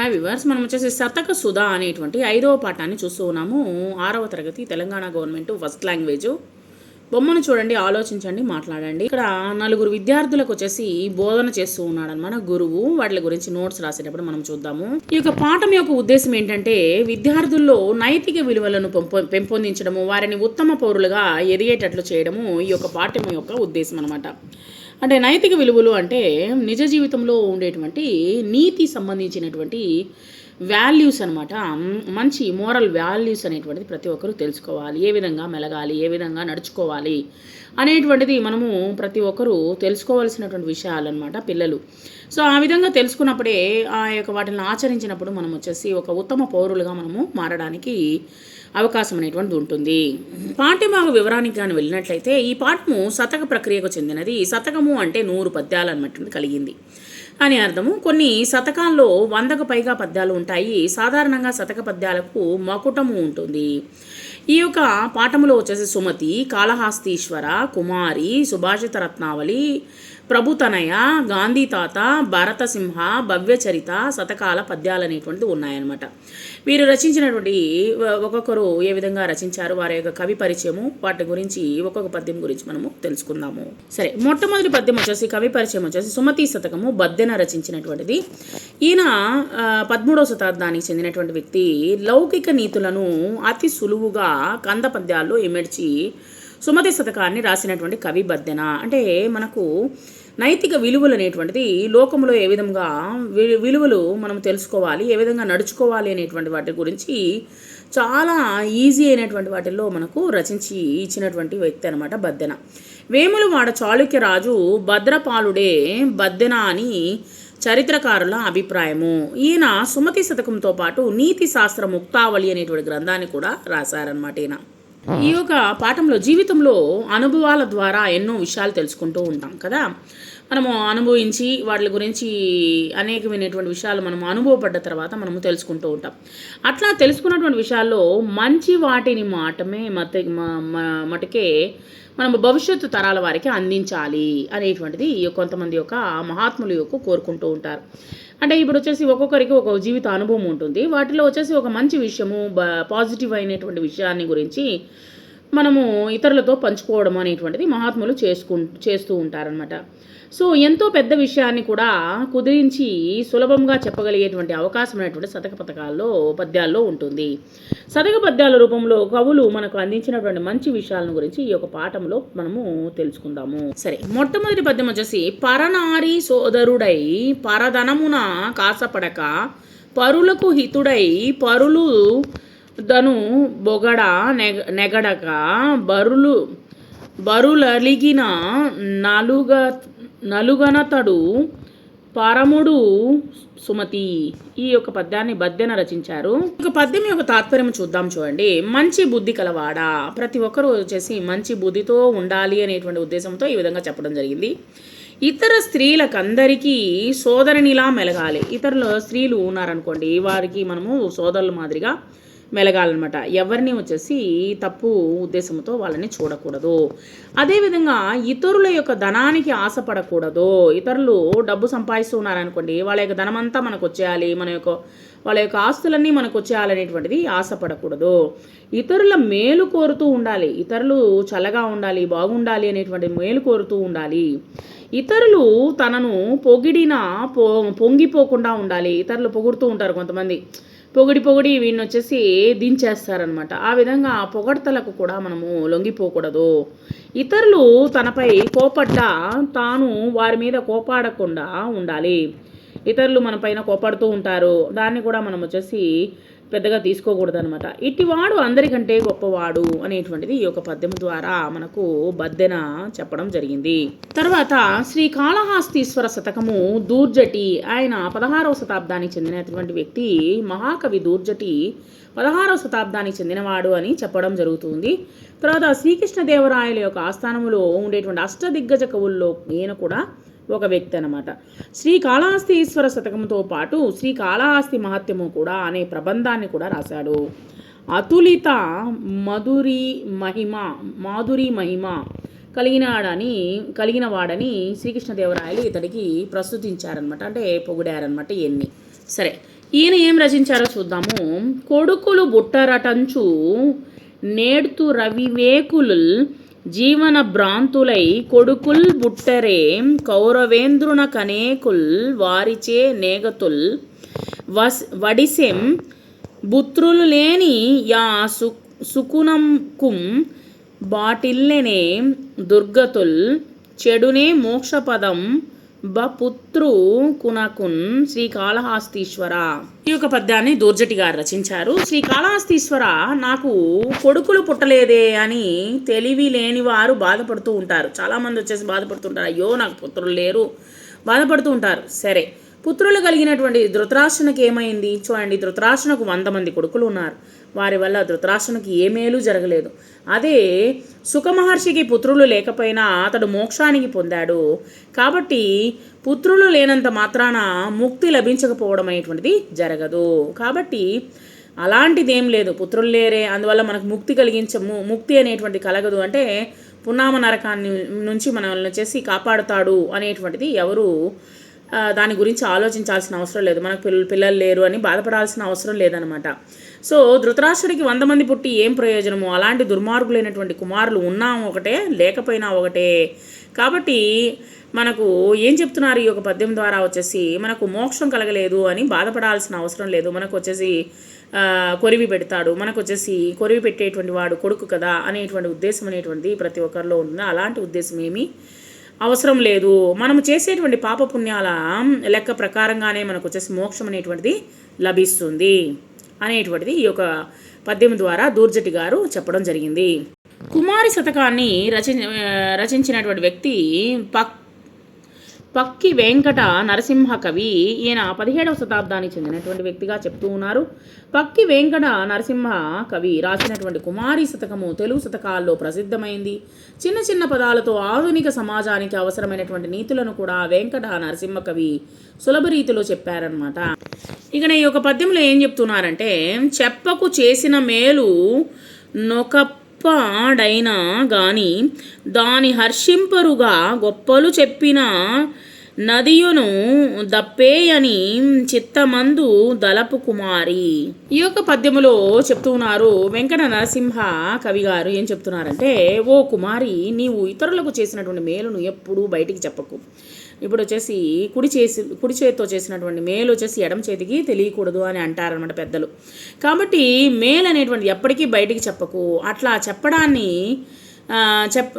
Hi viewers మనం వచ్చేసి శతక సుధా అనేటువంటి ఐదవ పాఠాన్ని చూస్తూ ఉన్నాము. ఆరవ తరగతి తెలంగాణ గవర్నమెంట్ ఫస్ట్ లాంగ్వేజ్ బొమ్మను చూడండి ఆలోచించండి మాట్లాడండి. ఇక్కడ నలుగురు విద్యార్థులకు వచ్చేసి బోధన చేస్తూ ఉన్నాడు అనమాట గురువు. వాటి గురించి నోట్స్ రాసేటప్పుడు మనం చూద్దాము. ఈ యొక్క పాఠం యొక్క ఉద్దేశం ఏంటంటే విద్యార్థుల్లో నైతిక విలువలను పెంపొ- పెంపొందించడము వారిని ఉత్తమ పౌరులుగా ఎదిగేటట్లు చేయడము ఈ యొక్క పాఠం యొక్క ఉద్దేశం అనమాట అంటే నైతిక విలువలు అంటే నిజ జీవితంలో ఉండేటువంటి నీతి సంబంధించినటువంటి వాల్యూస్ అనమాట మంచి మోరల్ వాల్యూస్ అనేటువంటిది ప్రతి ఒక్కరూ తెలుసుకోవాలి. ఏ విధంగా మెలగాలి? ఏ విధంగా నడుచుకోవాలి? అనేటువంటిది మనము ప్రతి ఒక్కరూ తెలుసుకోవాల్సినటువంటి విషయాలన్నమాట పిల్లలు. సో ఆ విధంగా తెలుసుకున్నప్పుడే ఆ యొక్క వాటిని ఆచరించినప్పుడు మనం వచ్చేసి ఒక ఉత్తమ పౌరులుగా మనము మారడానికి అవకాశం అనేటువంటిది ఉంటుంది. పాఠ్యభాగ వివరానికి కానీ వెళ్ళినట్లయితే ఈ పాఠము శతక ప్రక్రియకు చెందినది. శతకము అంటే నూరు పద్యాలు అన్నటువంటి కలిగింది. అని అర్థము కొన్ని శతకాల్లో వందకు పైగా పద్యాలు ఉంటాయి. సాధారణంగా శతక పద్యాలకు మకుటము ఉంటుంది. ఈ యొక్క పాఠములో వచ్చేసి సుమతి కాళహస్తీశ్వర కుమారి సుభాషిత రత్నావళి ప్రభుతనయ గాంధీ తాత భరతసింహ భవ్యచరిత శతకాల పద్యాలు అనేటువంటిది ఉన్నాయన్నమాట. వీరు రచించినటువంటి ఒక్కొక్కరు ఏ విధంగా రచించారు వారి యొక్క కవి పరిచయము వాటి గురించి ఒక్కొక్క పద్యం గురించి మనము తెలుసుకుందాము. సరే మొట్టమొదటి పద్యం వచ్చేసి కవి పరిచయం వచ్చేసి సుమతి శతకము బద్దెన రచించినటువంటిది. ఈయన పదమూడవ శతాబ్దానికి చెందినటువంటి వ్యక్తి లౌకిక నీతులను అతి సులువుగా కంద పద్యాల్లో ఇమడ్చి సుమతి శతకాన్ని రాసినటువంటి కవి బద్దెన. అంటే మనకు నైతిక విలువలు అనేటువంటిది లోకంలో ఏ విధంగా వి- విలువలు మనం తెలుసుకోవాలి ఏ విధంగా నడుచుకోవాలి అనేటువంటి వాటి గురించి చాలా ఈజీ అయినటువంటి వాటిల్లో మనకు రచించి ఇచ్చినటువంటి వ్యక్తి అనమాట బద్దెన. వేములవాడ చాళుక్యరాజు భద్రపాలుడే బద్దెన అని చరిత్రకారుల అభిప్రాయము. ఈయన సుమతి శతకంతో పాటు నీతి శాస్త్ర ముక్తావళి అనేటువంటి గ్రంథాన్ని కూడా రాశారనమాట ఈయన. ఈ యొక్క పాఠంలో జీవితంలో అనుభవాల ద్వారా ఎన్నో విషయాలు తెలుసుకుంటూ ఉంటాం కదా. మనము అనుభవించి వాటి గురించి అనేకమైనటువంటి విషయాలు మనం అనుభవపడ్డ తర్వాత మనము తెలుసుకుంటూ ఉంటాం. అట్లా తెలుసుకున్నటువంటి విషయాల్లో మంచి వాటిని మాటమే మత మటుకే మనం భవిష్యత్తు తరాల వారికి అందించాలి అనేటువంటిది కొంతమంది యొక్క మహాత్ములు యొక్క కోరుకుంటూ ఉంటారు. అంటే ఇప్పుడు వచ్చేసి ఒక్కొక్కరికి ఒక జీవిత అనుభవం ఉంటుంది. వాటిలో వచ్చేసి ఒక మంచి విషయము పాజిటివ్ అయినటువంటి విషయాన్ని గురించి మనము ఇతరులతో పంచుకోవడం అనేటువంటిది మహాత్ములు చేసుకు చేస్తూ ఉంటారనమాట సో ఎంతో పెద్ద విషయాన్ని కూడా కుదిరించి సులభంగా చెప్పగలిగేటువంటి అవకాశం అనేటువంటి శతక పథకాల్లో పద్యాల్లో ఉంటుంది. శతక పద్యాల రూపంలో కవులు మనకు అందించినటువంటి మంచి విషయాలను గురించి ఈ యొక్క పాఠంలో మనము తెలుసుకుందాము. సరే మొట్టమొదటి పద్యం వచ్చేసి పరనారి సోదరుడై పరధనమున కాసపడక పరులకు హితుడై పరులు దను బొగడ నెగ నెగడక బరులు బరులలిగిన నలుగ నలుగనతడు పరముడు సుమతి. ఈ యొక్క పద్యాన్ని బద్దెన రచించారు. ఒక పద్యం యొక్క తాత్పర్యం చూద్దాం చూడండి. మంచి బుద్ధి కలవాడా? ప్రతి ఒక్కరూ వచ్చేసి మంచి బుద్ధితో ఉండాలి అనేటువంటి ఉద్దేశంతో ఈ విధంగా చెప్పడం జరిగింది. ఇతర స్త్రీలకందరికీ సోదరునిలా మెలగాలి. ఇతరుల స్త్రీలు ఉన్నారనుకోండి వారికి మనము సోదరుల మాదిరిగా మెలగాలన్నమాట. ఎవరిని వచ్చేసి తప్పు ఉద్దేశంతో వాళ్ళని చూడకూడదు. అదేవిధంగా ఇతరుల యొక్క ధనానికి ఆశపడకూడదు. ఇతరులు డబ్బు సంపాదిస్తున్నారనుకోండి వాళ్ళ యొక్క ధనమంతా మనకు వచ్చేయాలి మన యొక్క వాళ్ళ యొక్క ఆస్తులన్నీ మనకు వచ్చేయాలనేటువంటిది ఆశపడకూడదు. ఇతరుల మేలు కోరుతూ ఉండాలి ఇతరులు చల్లగా ఉండాలి బాగుండాలి అనేటువంటి మేలు కోరుతూ ఉండాలి. ఇతరులు తనను పొగిడిన పొ పొంగిపోకుండా ఉండాలి. ఇతరులు పొగుడుతూ ఉంటారు కొంతమంది. పొగిడి పొగిడి వీడిని వచ్చేసి దించేస్తారనమాట ఆ విధంగా ఆ పొగడతలకు కూడా మనము లొంగిపోకూడదు. ఇతరులు తనపై కోపడ్డా తాను వారి మీద కోపాడకుండా ఉండాలి. ఇతరులు మన పైన కోపడుతూ ఉంటారు. దాన్ని కూడా మనం వచ్చేసి పెద్దగా తీసుకోకూడదు అనమాట ఇటివాడు అందరికంటే గొప్పవాడు అనేటువంటిది ఈ యొక్క పద్యం ద్వారా మనకు బద్దెన చెప్పడం జరిగింది. తర్వాత శ్రీ కాళహస్తీశ్వర శతకము దూర్జటి ఆయన పదహారవ శతాబ్దానికి చెందినటువంటి వ్యక్తి మహాకవి దూర్జటి పదహారవ శతాబ్దానికి చెందినవాడు అని చెప్పడం జరుగుతుంది. తర్వాత శ్రీకృష్ణదేవరాయల యొక్క ఆస్థానములో ఉండేటువంటి అష్టదిగ్గజ కవుల్లో ఈయన కూడా ఒక వ్యక్తి అనమాట శ్రీ కాళహస్తి ఈశ్వర శతకంతో పాటు శ్రీ కాళహస్తి మహత్యము కూడా అనే ప్రబంధాన్ని కూడా రాశాడు. అతులిత మధురి మహిమ మాధురి మహిమ కలిగినాడని కలిగిన వాడని శ్రీకృష్ణదేవరాయలు ఇతడికి ప్రస్తుతించారనమాట అంటే పొగిడారనమాట ఎన్ని సరే ఈయన ఏం రచించారో చూద్దాము. కొడుకులు బుట్టరటంచు నేడుతు రవివేకులు జీవన భ్రాంతులై కొడుకుల్ బుట్టరే కౌరవేంద్రున కనేకుల్ వారిచే నేగతుల్. వస్ వడిసెం బుత్రులు లేని యా సు సుకునంకుం బాటిల్లెనే దుర్గతుల్. చెడునే మోక్షపదం బపుత్రు కునకున్ శ్రీకాళహస్తీశ్వర ఈ యొక్క పద్యాన్ని దూర్జటి గారు రచించారు. శ్రీకాళహస్తీశ్వర నాకు కొడుకులు పుట్టలేదే అని తెలివి లేని వారు బాధపడుతూ ఉంటారు. చాలామంది వచ్చేసి బాధపడుతుంటారు. అయ్యో నాకు పుత్రులు లేరు. బాధపడుతూ ఉంటారు. సరే పుత్రులు కలిగినటువంటి ధృతరాష్ట్రనకి ఏమైంది? చూడండి ధృతరాష్ట్రనకు వంద మంది కొడుకులు ఉన్నారు. వారి వల్ల ధృతరాష్ట్రునికి ఏ మేలు జరగలేదు. అదే సుఖమహర్షికి పుత్రులు లేకపోయినా అతడు మోక్షానికి పొందాడు. కాబట్టి పుత్రులు లేనంత మాత్రాన ముక్తి లభించకపోవడం అనేటువంటిది జరగదు. కాబట్టి అలాంటిదేం లేదు. పుత్రులు లేరే అందువల్ల మనకు ముక్తి కలిగించము. ముక్తి అనేటువంటిది కలగదు అంటే పున్నామ నరకాన్ని నుంచి మనల్ని వచ్చేసి కాపాడుతాడు అనేటువంటిది ఎవరు దాని గురించి ఆలోచించాల్సిన అవసరం లేదు. మనకు పిల్లలు పిల్లలు లేరు అని బాధపడాల్సిన అవసరం లేదనమాట. సో ధృతరాష్ట్రుడికి వంద మంది పుట్టి ఏం ప్రయోజనము? అలాంటి దుర్మార్గులైనటువంటి కుమారులు ఉన్నా ఒకటే లేకపోయినా ఒకటే. కాబట్టి మనకు ఏం చెప్తున్నారు ఈ యొక్క పద్యం ద్వారా వచ్చేసి మనకు మోక్షం కలగలేదు అని బాధపడాల్సిన అవసరం లేదు. మనకు వచ్చేసి కొరివి పెడతాడు. మనకు వచ్చేసి కొరివి పెట్టేటువంటి వాడు కొడుకు కదా అనేటువంటి ఉద్దేశం అనేటువంటిది ప్రతి ఒక్కరిలో ఉంటుంది అలాంటి ఉద్దేశం ఏమీ అవసరం లేదు. మనం చేసేటువంటి పాపపుణ్యాల లెక్క ప్రకారంగానే మనకు వచ్చేసి మోక్షం అనేటువంటిది లభిస్తుంది. అనేటువంటిది ఈ యొక్క పద్యం ద్వారా దూర్జటి గారు చెప్పడం జరిగింది. కుమారి శతకాన్ని రచి రచించినటువంటి వ్యక్తి పక్ పక్కి వెంకట నరసింహ కవి ఈయన పదిహేడవ శతాబ్దానికి చెందినటువంటి వ్యక్తిగా చెప్తూ ఉన్నారు. పక్కి వెంకట నరసింహ కవి రాసినటువంటి కుమారి శతకము తెలుగు శతకాల్లో ప్రసిద్ధమైంది. చిన్న చిన్న పదాలతో ఆధునిక సమాజానికి అవసరమైనటువంటి నీతులను కూడా వెంకట నరసింహ కవి సులభ రీతిలో చెప్పారనమాట ఇక ఈ యొక్క పద్యంలో ఏం చెప్తున్నారంటే చెప్పకు చేసిన మేలు నొక నొకప్పాడైనా గాని దాని హర్షింపరుగా గొప్పలు చెప్పిన నదియును దప్పేయని చిత్తమందు దలపు కుమారి. ఈ యొక్క పద్యములో చెప్తున్నారు వెంకట నరసింహ కవి గారు ఏం చెప్తున్నారంటే ఓ కుమారి నీవు ఇతరులకు చేసినటువంటి మేలును ఎప్పుడూ బయటికి చెప్పకు. ఇప్పుడు వచ్చేసి కుడి చేసి కుడి చేతితో చేసినటువంటి మేలు వచ్చేసి ఎడమ చేతికి తెలియకూడదు అని అంటారనమాట పెద్దలు. కాబట్టి మేలు అనేటువంటి ఎప్పటికీ బయటికి చెప్పకు. అట్లా చెప్పడాన్ని చెప్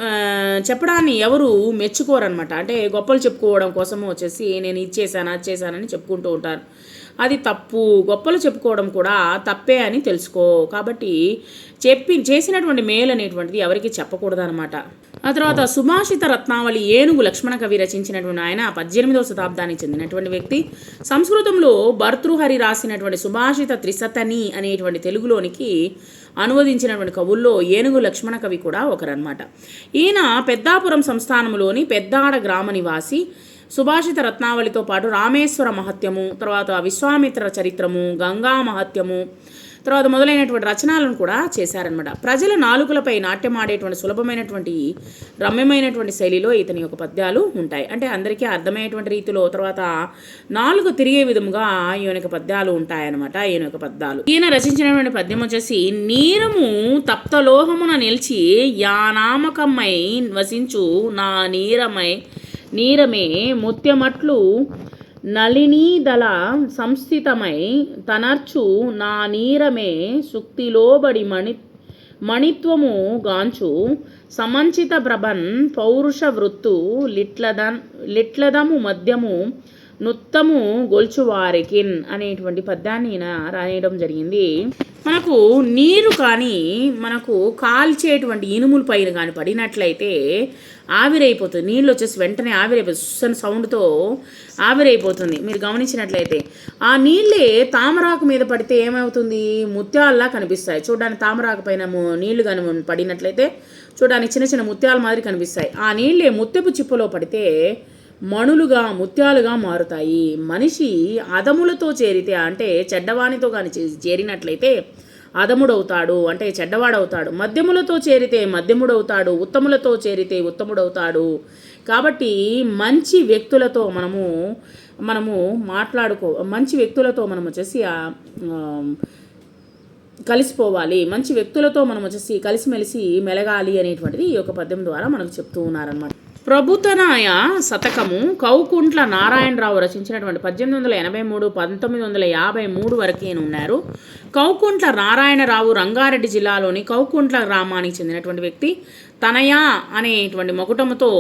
చెప్పడాన్ని ఎవరు మెచ్చుకోరనమాట అంటే గొప్పలు చెప్పుకోవడం కోసము వచ్చేసి నేను ఇది చేశాను అది చేశానని చెప్పుకుంటూ ఉంటారు. అది తప్పు. గొప్పలు చెప్పుకోవడం కూడా తప్పే అని తెలుసుకో. కాబట్టి చెప్పి చేసినటువంటి మేలు అనేటువంటిది ఎవరికి చెప్పకూడదు అనమాట ఆ తర్వాత సుభాషిత రత్నావళి ఏనుగు లక్ష్మణ కవి రచించినటువంటి ఆయన పద్దెనిమిదవ శతాబ్దానికి చెందినటువంటి వ్యక్తి. సంస్కృతంలో భర్తృహరి రాసినటువంటి సుభాషిత త్రిశతని అనేటువంటి తెలుగులోనికి అనువదించినటువంటి కవుల్లో ఏనుగు లక్ష్మణ కవి కూడా ఒకరన్నమాట. ఈయన పెద్దాపురం సంస్థానంలోని పెద్దాడ గ్రామ నివాసి. సుభాషిత రత్నావళితో పాటు రామేశ్వర మహత్యము తర్వాత విశ్వామిత్ర చరిత్రము గంగా మహత్యము తర్వాత మొదలైనటువంటి రచనలను కూడా చేశారనమాట ప్రజల నాలుకలపై నాట్యమాడేటువంటి సులభమైనటువంటి రమ్యమైనటువంటి శైలిలో ఇతని యొక్క పద్యాలు ఉంటాయి. అంటే అందరికీ అర్థమయ్యేటువంటి రీతిలో తర్వాత నాలుగు తిరిగే విధముగా ఈయన యొక్క పద్యాలు ఉంటాయన్నమాట. ఈయన యొక్క పద్యాలు. ఈయన రచించినటువంటి పద్యం వచ్చేసి నీరము తప్తలోహమున నిలిచి యానామకమై వసించు నా నీరమై నీరమే ముత్యమట్లు నళినీదళ సంస్థితమై తనర్చు నా నీరమే సుక్తిలోబడి మణి మణిత్వము గాంచు. సమంచిత ప్రభన్ పౌరుష వృత్తు లిట్లదన్ లిట్లదము మద్యము నుత్తము గొల్చువారికిన్ అనేటువంటి పద్యాన్ని రాయడం జరిగింది. మనకు నీరు కానీ మనకు కాల్చేటువంటి ఇనుముల పైన కానీ పడినట్లయితే ఆవిరైపోతుంది. నీళ్ళు వచ్చేసి వెంటనే ఆవిరైపోతుంది. సుసన్ సౌండ్తో ఆవిరైపోతుంది. మీరు గమనించినట్లయితే ఆ నీళ్ళే తామరాకు మీద పడితే ఏమవుతుంది? ముత్యాల్లా కనిపిస్తాయి. చూడడానికి తామరాకు పైన నీళ్ళు కానీ పడినట్లయితే చూడడానికి చిన్న చిన్న ముత్యాల మాదిరి కనిపిస్తాయి. ఆ నీళ్ళే ముత్యపు చిప్పలో పడితే మణులుగా ముత్యాలుగా మారుతాయి. మనిషి అదములతో చేరితే అంటే చెడ్డవానితో కానీ చేరినట్లయితే అదముడవుతాడు. అంటే చెడ్డవాడవుతాడు. మద్యములతో చేరితే మద్యముడవుతాడు. ఉత్తములతో చేరితే ఉత్తముడవుతాడు. కాబట్టి మంచి వ్యక్తులతో మనము మనము మాట్లాడుకో మంచి వ్యక్తులతో మనం వచ్చేసి కలిసిపోవాలి. మంచి వ్యక్తులతో మనం వచ్చేసి కలిసిమెలిసి మెలగాలి అనేటువంటిది ఈ యొక్క పద్యం ద్వారా మనకు చెప్తూ ఉన్నారనమాట ప్రభుతనాయ శతకము కౌకుంట్ల నారాయణరావు రచించినటువంటి పద్దెనిమిది వందల ఎనభై మూడు పంతొమ్మిది వందల యాభై మూడు వరకు ఈయన ఉన్నారు. కౌకుంట్ల నారాయణరావు రంగారెడ్డి జిల్లాలోని కౌకుంట్ల గ్రామానికి చెందినటువంటి వ్యక్తి తనయ అనేటువంటి మొగుటముతో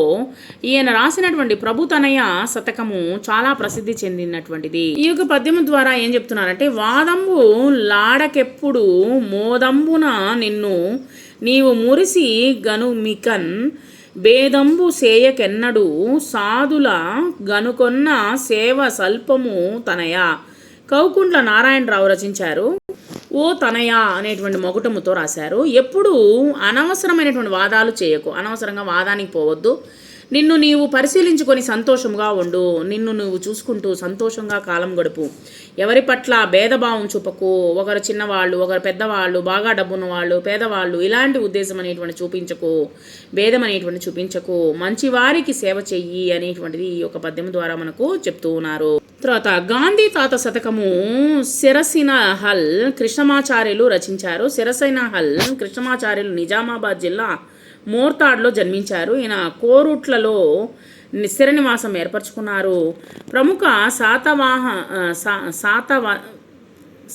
ఈయన రాసినటువంటి ప్రభు తనయ శతకము చాలా ప్రసిద్ధి చెందినటువంటిది. ఈ యొక్క పద్యము ద్వారా ఏం చెప్తున్నారంటే వాదంబు లాడకెప్పుడు మోదంబున నిన్ను నీవు మురిసి గనుమికన్ భేదంబు సేయకెన్నడు సాధుల గనుకొన్న సేవ సల్పము తనయ. కౌకుంట్ల నారాయణరావు రచించారు ఓ తనయ అనేటువంటి మొగుటముతో రాశారు. ఎప్పుడు అనవసరమైనటువంటి వాదాలు చేయకు. అనవసరంగా వాదానికి పోవద్దు. నిన్ను నీవు పరిశీలించుకొని సంతోషంగా ఉండు. నిన్ను నువ్వు చూసుకుంటూ సంతోషంగా కాలం గడుపు. ఎవరి పట్ల భేదభావం చూపకు. ఒకరు చిన్నవాళ్ళు ఒకరు పెద్దవాళ్ళు బాగా డబ్బున్న వాళ్ళు పేదవాళ్ళు ఇలాంటి ఉద్దేశం అనేటువంటి చూపించకు. భేదం అనేటువంటి చూపించకు. మంచి వారికి సేవ చెయ్యి అనేటువంటిది ఈ యొక్క పద్యం ద్వారా మనకు చెప్తూ ఉన్నారు. తర్వాత గాంధీ తాత శతకము సిరసిన హల్ కృష్ణమాచార్యులు రచించారు. సిరసిన హల్ కృష్ణమాచార్యులు నిజామాబాద్ జిల్లా మోర్తాడ్లో జన్మించారు. ఈయన కోరుట్లలో ని- ఏర్పరచుకున్నారు. ప్రముఖ శాతవాహ సా- శాతవ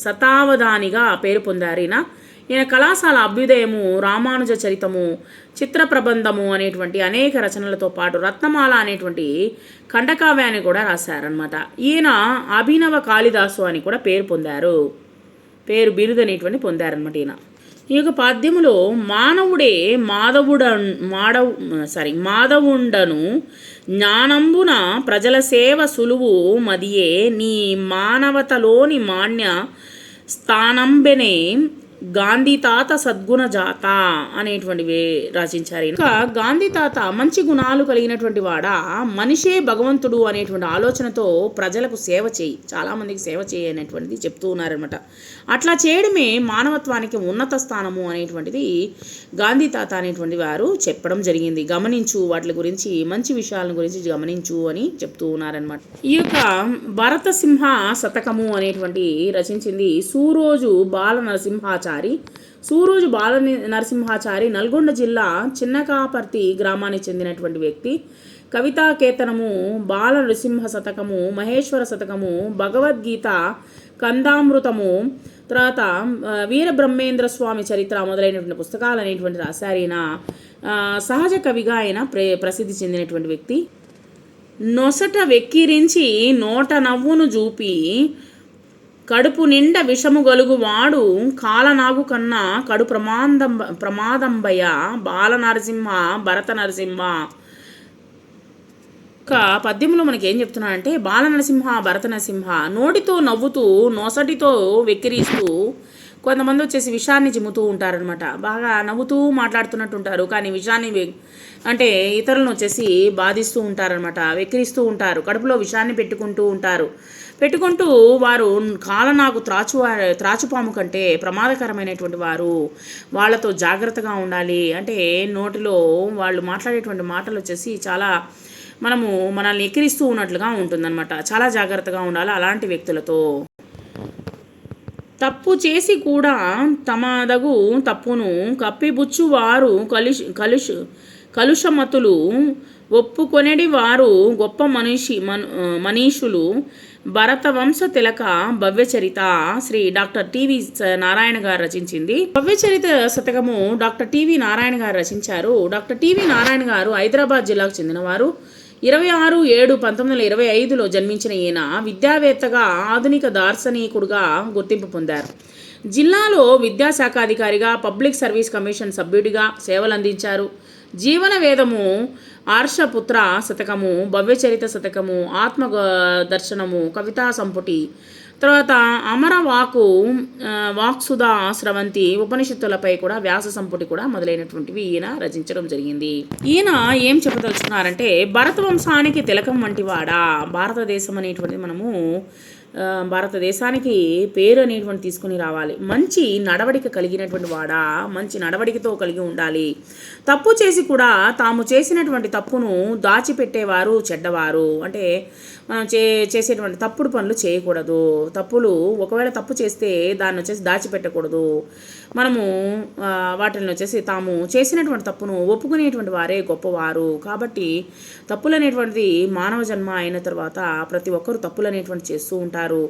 శతావధానిగా పేరు పొందారు ఈయన. ఈయన కళాశాల అభ్యుదయము రామానుజ చరితము చిత్ర ప్రబంధము అనేటువంటి అనేక రచనలతో పాటు రత్నమాల అనేటువంటి ఖండకావ్యాన్ని కూడా రాశారనమాట ఈయన అభినవ కాళిదాసు అని కూడా పేరు పొందారు. పేరు బిరుదు అనేటువంటి పొందారనమాట ఈయన. ఈ యొక్క పాద్యములో మానవుడే మాధవుడ మాడవు సారీ మాధవుండను. జ్ఞానంబున ప్రజల సేవ సులువు మదియే నీ మానవతలోని మాన్య స్థానంబెనే గాంధీ తాత సద్గుణ జాత అనేటువంటివి రచించారు ఇంకా గాంధీ తాత మంచి గుణాలు కలిగినటువంటి వాడా? మనిషే భగవంతుడు అనేటువంటి ఆలోచనతో ప్రజలకు సేవ చేయి చాలా మందికి సేవ చేయి అనేటువంటిది చెప్తూ ఉన్నారనమాట అట్లా చేయడమే మానవత్వానికి ఉన్నత స్థానము అనేటువంటిది గాంధీ తాత అనేటువంటి వారు చెప్పడం జరిగింది. గమనించు వాటి గురించి మంచి విషయాల గురించి గమనించు అని చెప్తూ ఉన్నారనమాట ఈ యొక్క భరత సింహ శతకము అనేటువంటి రచించింది సూరోజు బాల నరసింహాచారి సూరూజు బాల నరసింహాచారి నల్గొండ జిల్లా చిన్నకాపర్తి గ్రామానికి చెందినటువంటి వ్యక్తి. కవితా కేతనము బాల నృసింహ శతకము మహేశ్వర శతకము భగవద్గీత కందామృతము తర్వాత వీరబ్రహ్మేంద్ర స్వామి చరిత్ర మొదలైనటువంటి పుస్తకాలు అనేటువంటి రాశారు ఈయన. సహజ కవిగా ఆయన ప్రే ప్రసిద్ధి చెందినటువంటి వ్యక్తి. నొసట వెక్కిరించి నోట నవ్వును చూపి కడుపు నిండా విషము గలుగు వాడు కాలనాగు కన్నా కడు ప్రమాదం ప్రమాదంబయ బాల నరసింహ భరత నరసింహ ఒక పద్యంలో మనకి ఏం చెప్తున్నాడంటే బాల నరసింహ భరత నరసింహ నోటితో నవ్వుతూ నొసటితో వెక్కిరిస్తూ కొంతమంది వచ్చేసి విషాన్ని చిమ్ముతూ ఉంటారనమాట బాగా నవ్వుతూ మాట్లాడుతున్నట్టు ఉంటారు కానీ విషాన్ని అంటే ఇతరులను వచ్చేసి బాధిస్తూ ఉంటారనమాట వెక్కిరిస్తూ ఉంటారు కడుపులో విషాన్ని పెట్టుకుంటూ ఉంటారు. పెట్టుకుంటూ వారు కాలనాగు త్రాచు త్రాచుపాము కంటే ప్రమాదకరమైనటువంటి వారు వాళ్ళతో జాగ్రత్తగా ఉండాలి. అంటే నోటిలో వాళ్ళు మాట్లాడేటువంటి మాటలు వచ్చేసి చాలా మనము మనల్ని ఎక్కిరిస్తూ ఉన్నట్లుగా ఉంటుందన్నమాట. చాలా జాగ్రత్తగా ఉండాలి అలాంటి వ్యక్తులతో. తప్పు చేసి కూడా తమదగు తప్పును కప్పిబుచ్చువారు కలుష్ కలుష్ కలుషమతులు ఒప్పుకొనడి వారు గొప్ప మనిషి మను మనీషులు భరతవంశ తిలక భవ్యచరిత శ్రీ డాక్టర్ టివి నారాయణ గారు రచించింది. భవ్యచరిత శతకము డాక్టర్ టివి నారాయణ గారు రచించారు. డాక్టర్ టివి నారాయణ గారు హైదరాబాద్ జిల్లాకు చెందినవారు. ఇరవై ఆరు ఏడు పంతొమ్మిది వందల ఇరవై ఐదులో జన్మించిన ఈయన విద్యావేత్తగా ఆధునిక దార్శనికుడుగా గుర్తింపు పొందారు. జిల్లాలో విద్యాశాఖాధికారిగా పబ్లిక్ సర్వీస్ కమిషన్ సభ్యుడిగా సేవలందించారు. జీవన వేదము ఆర్షపుత్ర శతకము భవ్యచరిత శతకము ఆత్మ దర్శనము కవితా సంపుటి. తర్వాత అమరవాకు వాక్సుధా స్రవంతి ఉపనిషత్తులపై కూడా వ్యాస సంపుటి కూడా మొదలైనటువంటివి ఈయన రచించడం జరిగింది. ఈయన ఏం చెప్పదలుచుకున్నారంటే భరత వంశానికి తిలకం వంటివాడా? భారతదేశం అనేటువంటిది మనము భారతదేశానికి పేరు అనేటువంటి తీసుకుని రావాలి. మంచి నడవడిక కలిగినటువంటి వాడా? మంచి నడవడికతో కలిగి ఉండాలి. తప్పు చేసి కూడా తాము చేసినటువంటి తప్పును దాచిపెట్టేవారు చెడ్డవారు. అంటే మనం చే చేసేటువంటి తప్పుడు పనులు చేయకూడదు. తప్పులు ఒకవేళ తప్పు చేస్తే దాన్ని వచ్చేసి దాచిపెట్టకూడదు. మనము వాటిని వచ్చేసి తాము చేసినటువంటి తప్పును ఒప్పుకునేటువంటి వారే గొప్పవారు. కాబట్టి తప్పులు అనేటువంటిది మానవ జన్మ అయిన తర్వాత ప్రతి ఒక్కరు తప్పులు అనేటువంటి చేస్తూ ఉంటారు.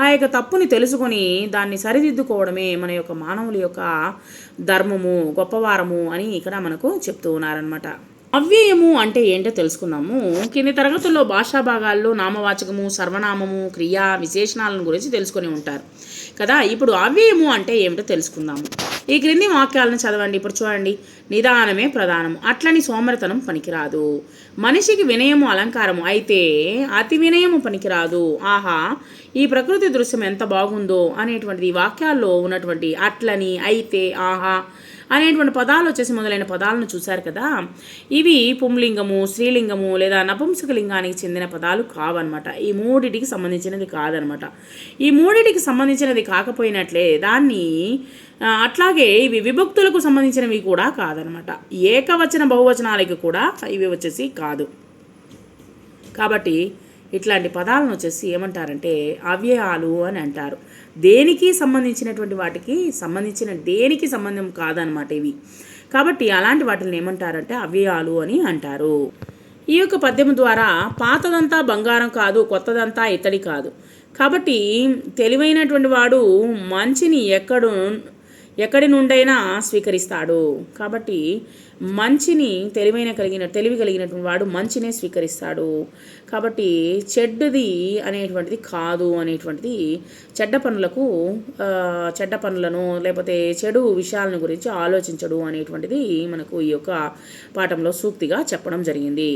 ఆ యొక్క తప్పుని తెలుసుకొని దాన్ని సరిదిద్దుకోవడమే మన యొక్క మానవుల యొక్క ధర్మము గొప్పవారము అని ఇక్కడ మనకు చెప్తూ ఉన్నారనమాట అవ్యయము అంటే ఏంటో తెలుసుకుందాము. కింది తరగతుల్లో భాషా భాగాల్లో నామవాచకము సర్వనామము క్రియా విశేషణాలను గురించి తెలుసుకొని ఉంటారు. కదా? ఇప్పుడు అవ్యయము అంటే ఏమిటో తెలుసుకుందాము. ఈ క్రింది వాక్యాలను చదవండి. ఇప్పుడు చూడండి. నిదానమే ప్రధానము అట్లని సోమరతనం పనికిరాదు. మనిషికి వినయము అలంకారము అయితే అతి వినయము పనికిరాదు. ఆహా ఈ ప్రకృతి దృశ్యం ఎంత బాగుందో అనేటువంటిది వాక్యాల్లో ఉన్నటువంటి అట్లని అయితే ఆహా అనేటువంటి పదాలు వచ్చేసి మొదలైన పదాలను చూశారు కదా. ఇవి పుంలింగము స్త్రీలింగము లేదా నపుంసకలింగానికి చెందిన పదాలు కావన్నమాట. ఈ మూడిటికి సంబంధించినది కాదనమాట ఈ మూడిటికి సంబంధించినది కాకపోయినట్లే దాన్ని అట్లాగే ఇవి విభక్తులకు సంబంధించినవి కూడా కాదనమాట ఏకవచన బహువచనాలకి కూడా ఇవి వచ్చేసి కాదు. కాబట్టి ఇట్లాంటి పదాలను వచ్చేసి ఏమంటారంటే అవ్యయాలు అని అంటారు. దేనికి సంబంధించినటువంటి వాటికి సంబంధించిన దేనికి సంబంధం కాదనమాట ఇవి. కాబట్టి అలాంటి వాటిని ఏమంటారంటే అవ్యయాలు అని అంటారు. ఈ యొక్క పద్యం ద్వారా పాతదంతా బంగారం కాదు కొత్తదంతా ఇత్తడి కాదు. కాబట్టి తెలివైనటువంటి వాడు మంచిని ఎక్కడు ఎక్కడి నుండైనా స్వీకరిస్తాడు. కాబట్టి మంచిని తెలివైన కలిగిన తెలివి కలిగినటువంటి వాడు మంచినే స్వీకరిస్తాడు. కాబట్టి చెడ్డది అనేటువంటిది కాదు అనేటువంటిది చెడ్డ పనులకు చెడ్డ పనులను లేకపోతే చెడు విషయాలను గురించి ఆలోచించడు అనేటువంటిది మనకు ఈ యొక్క పాఠంలో సూక్తిగా చెప్పడం జరిగింది.